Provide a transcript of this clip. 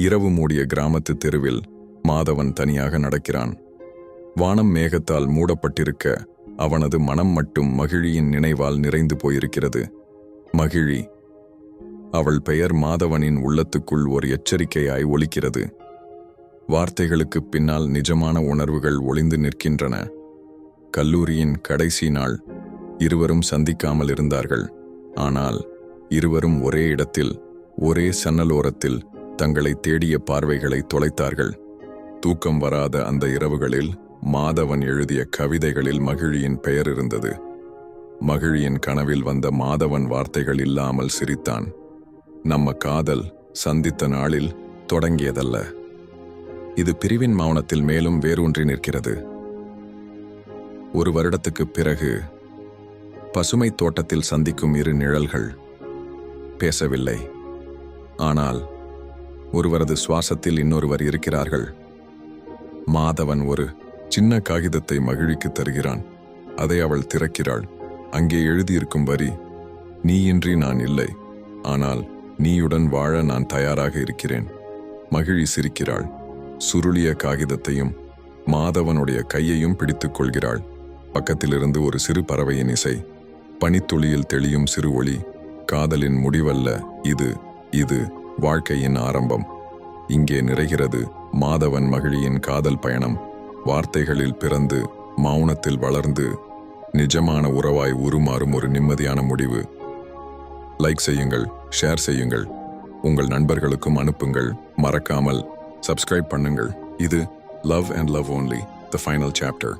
இரவு மூடிய கிராமத்து தெருவில் மாதவன் தனியாக நடக்கிறான். வானம் மேகத்தால் மூடப்பட்டிருக்க அவனது மனம் மட்டும் மகிழியின் நினைவால் நிறைந்து போயிருக்கிறது. மகிழி அவள் பெயர் மாதவனின் உள்ளத்துக்குள் ஒரு எச்சரிக்கையாய் ஒலிக்கிறது. வார்த்தைகளுக்குப் பின்னால் நிஜமான உணர்வுகள் ஒளிந்து நிற்கின்றன. கல்லூரியின் கடைசி நாள். இருவரும் சந்திக்காமல் இருந்தார்கள். ஆனால் இருவரும் ஒரே இடத்தில் ஒரே சன்னலோரத்தில் தங்களை தேடிய பார்வைகளை தொலைத்தார்கள். தூக்கம் வராத அந்த இரவுகளில் மாதவன் எழுதிய கவிதைகளில் மகிழியின் பெயர் இருந்தது. மகிழியின் கனவில் வந்த மாதவன் வார்த்தைகள் இல்லாமல் சிரித்தான். நம்ம காதல் சந்தித்த நாளில் தொடங்கியதல்ல. இது பிரிவின் மௌனத்தில் மேலும் வேரூன்றி நிற்கிறது. ஒரு வருடத்துக்குப் பிறகு பசுமைத் தோட்டத்தில் சந்திக்கும் இரு நிழல்கள் பேசவில்லை. ஆனால் ஒருவரது சுவாசத்தில் இன்னொருவர் இருக்கிறார்கள். மாதவன் ஒரு சின்ன காகிதத்தை மகிழிக்கு தருகிறான். அதை அவள் திறக்கிறாள். அங்கே எழுதியிருக்கும் வரி நீயின்றி நான் இல்லை. ஆனால் நீயுடன் வாழ நான் தயாராக இருக்கிறேன். மகிழி சிரிக்கிறாள். சுருளிய காகிதத்தையும் மாதவனுடைய கையையும் பிடித்துக் கொள்கிறாள். பக்கத்திலிருந்து ஒரு சிறு பறவையின் இசை பனித்துளியில் தெளியும் சிறு ஒளி காதலின் முடிவல்ல இது இது வாழ்க்கையின் ஆரம்பம். இங்கே நிறைகிறது மாதவன் மகிழியின் காதல் பயணம். வார்த்தைகளில் பிறந்து மௌனத்தில் வளர்ந்து நிஜமான உறவாய் உருமாறும் ஒரு நிம்மதியான முடிவு. லைக் செய்யுங்கள் ஷேர் செய்யுங்கள். உங்கள் நண்பர்களுக்கும் அனுப்புங்கள். மறக்காமல் சப்ஸ்கிரைப் பண்ணுங்கள். இது love and love only the final chapter